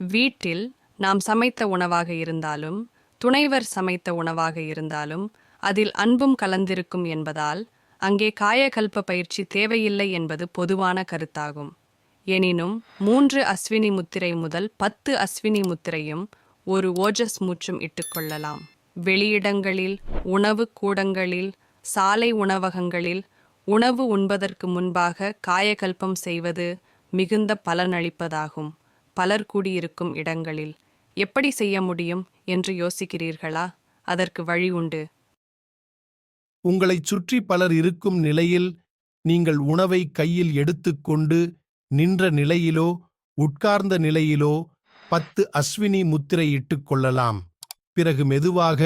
வீட்டில் நாம் சமைத்த உணவாக இருந்தாலும் துணைவர் சமைத்த உணவாக இருந்தாலும் அதில் அன்பும் கலந்திருக்கும் என்பதால் அங்கே காயகல்ப பயிற்சி தேவையில்லை என்பது பொதுவான கருத்தாகும். எனினும் மூன்று அஸ்வினி முத்திரை முதல் பத்து அஸ்வினி முத்திரையும் ஒரு ஓஜஸ் மூச்சும் இட்டுக்கொள்ளலாம் வெளியிடங்களில் உணவு கூடங்களில் சாலை உணவகங்களில் உணவு உண்பதற்கு முன்பாக காயகல்பம் செய்வது மிகுந்த பலனளிப்பதாகும். பலர் கூடியிருக்கும் இடங்களில் எப்படி செய்ய முடியும் என்று யோசிக்கிறீர்களா? அதற்கு வழி உண்டு. உங்களைச் சுற்றி பலர் இருக்கும் நிலையில் நீங்கள் உணவை கையில் எடுத்துக்கொண்டு நின்ற நிலையிலோ உட்கார்ந்த நிலையிலோ பத்து அஸ்வினி முத்திரையிட்டுக் கொள்ளலாம். பிறகு மெதுவாக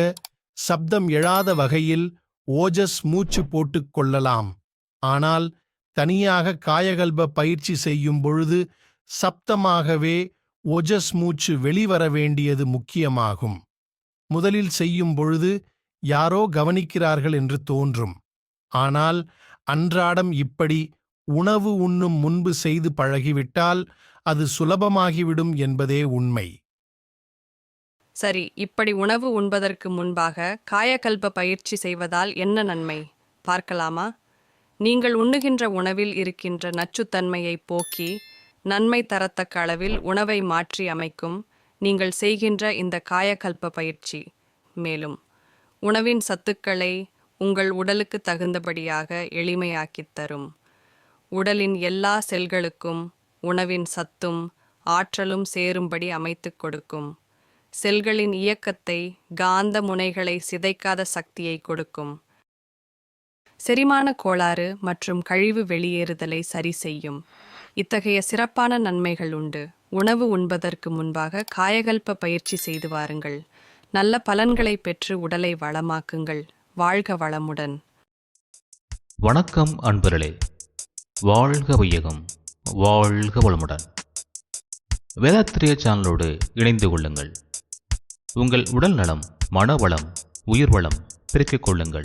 சப்தம் எழாத வகையில் ஓஜஸ் மூச்சு போட்டுக் கொள்ளலாம். ஆனால் தனியாக காயகல்ப பயிற்சி செய்யும் பொழுது சப்தமாகவே ஓஜஸ் மூச்சு வெளிவர வேண்டியது முக்கியமாகும். முதலில் செய்யும் பொழுது யாரோ கவனிக்கிறார்கள் என்று தோன்றும். ஆனால் அன்றாடம் இப்படி உணவு உண்ணும் முன்பு செய்து பழகிவிட்டால் அது சுலபமாகிவிடும் என்பதே உண்மை. சரி இப்படி உணவு உண்பதற்கு முன்பாக காயகல்ப பயிற்சி செய்வதால் என்ன நன்மை? பார்க்கலாமா? நீங்கள் உண்ணுகின்ற உணவில் இருக்கின்ற நச்சுத்தன்மையை போக்கி நன்மை தரத்தக்க அளவில் உணவை மாற்றி அமைக்கும். நீங்கள் செய்கின்ற இந்த காயகல்ப பயிற்சி. மேலும் உணவின் சத்துக்களை உங்கள் உடலுக்கு தகுந்தபடியாக எளிமையாக்கித் தரும். உடலின் எல்லா செல்களுக்கும் உணவின் சத்தும் ஆற்றலும் சேரும்படி அமைத்துக் கொடுக்கும். செல்களின் இயக்கத்தை காந்த முனைகளை சிதைக்காத சக்தியை கொடுக்கும். செரிமான கோளாறு மற்றும் கழிவு வெளியேறுதலை சரி செய்யும். இத்தகைய சிறப்பான நன்மைகள் உண்டு. உணவு உண்பதற்கு முன்பாக காயகல்ப பயிற்சி செய்து வாருங்கள். நல்ல பலன்களை பெற்று உடலை வளமாக்குங்கள். வாழ்க வளமுடன். வணக்கம் அன்பர்களே. வாழ்க வையகம். வாழ்க வளமுடன். வேதாத்திரிய சேனலோடு இணைந்து கொள்ளுங்கள். உங்கள் உடல் நலம் மனவளம் உயிர்வளம் பெருக்கிக் கொள்ளுங்கள்.